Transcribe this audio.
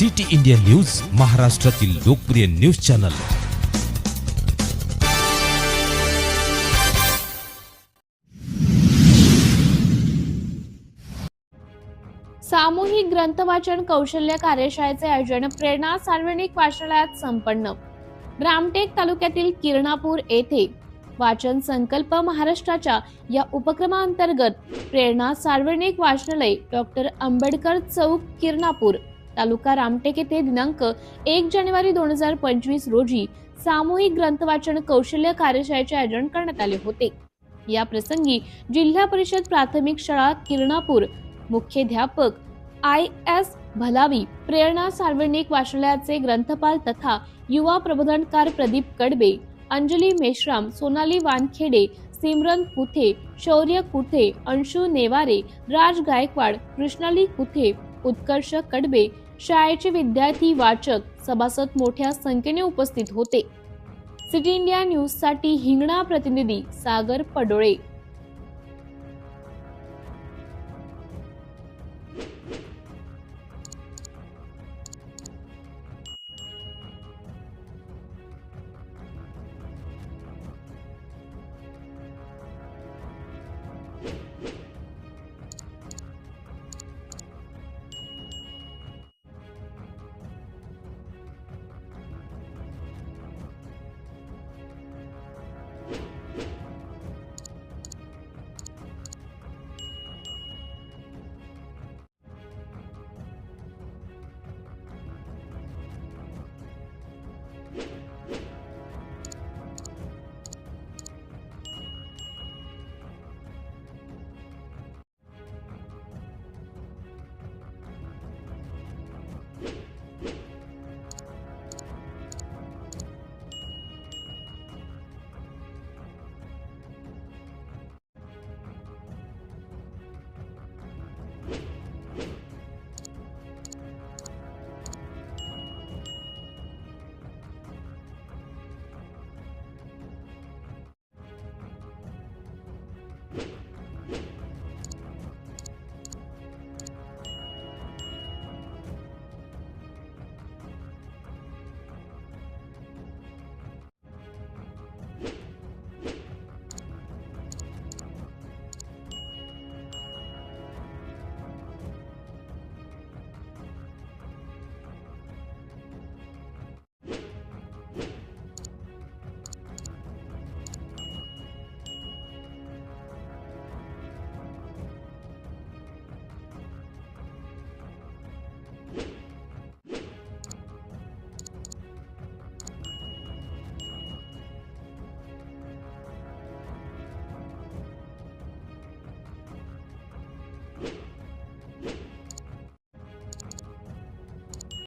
City India news महाराष्ट्रातील लोकप्रिय news channel. सामूहिक ग्रंथवाचन कौशल्य कार्यशाळेचे आयोजन प्रेरणा सार्वजनिक वाचनालयात संपन्न. रामटेक तालुक्यातील किरणापूर येथे वाचन संकल्प महाराष्ट्राच्या या उपक्रमाअंतर्गत प्रेरणा सार्वजनिक वाचनालय डॉक्टर आंबेडकर चौक किरणापूर तालुका रामटेक येथे दिनांक एक जानेवारी दोन हजार पंचवीस रोजी सामूहिक ग्रंथवाचन कौशल्य कार्यशाळेचे आयोजन करण्यात आले होते. या प्रसंगी जिल्हा परिषद प्राथमिक शाळा किरणापूर मुख्याध्यापक आय एस भलावी प्रेरणा सार्वजनिक वाचनालयाचे ग्रंथपाल तथा युवा प्रबोधनकार प्रदीप कडबे अंजली मेश्राम सोनाली वानखेडे सिमरन कुथे शौर्य कुथे अंशू नेवारे राज गायकवाड कृष्णाली कुथे उत्कर्ष कडबे शाळेचे विद्यार्थी वाचक सभासद मोठ्या संख्येने उपस्थित होते. सिटी इंडिया न्यूजसाठी हिंगणा प्रतिनिधी सागर पडोळे. Thank you.